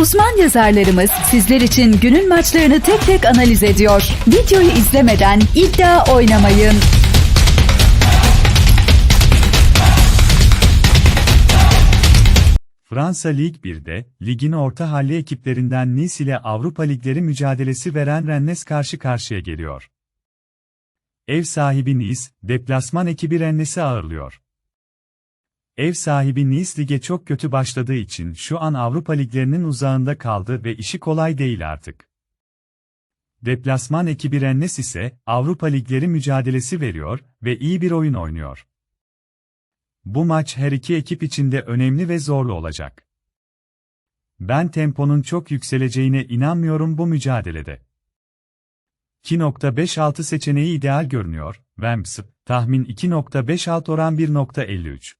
Uzman yazarlarımız sizler için günün maçlarını tek tek analiz ediyor. Videoyu izlemeden iddia oynamayın. Fransa Lig 1'de, ligin orta halli ekiplerinden Nice ile Avrupa Ligleri mücadelesi veren Rennes karşı karşıya geliyor. Ev sahibi Nice, deplasman ekibi Rennes'i ağırlıyor. Ev sahibi Nice lige çok kötü başladığı için şu an Avrupa liglerinin uzağında kaldı ve işi kolay değil artık. Deplasman ekibi Rennes ise Avrupa ligleri mücadelesi veriyor ve iyi bir oyun oynuyor. Bu maç her iki ekip için de önemli ve zorlu olacak. Ben temponun çok yükseleceğine inanmıyorum bu mücadelede. 2.56 seçeneği ideal görünüyor. Vamps, tahmin 2.56 oran 1.53.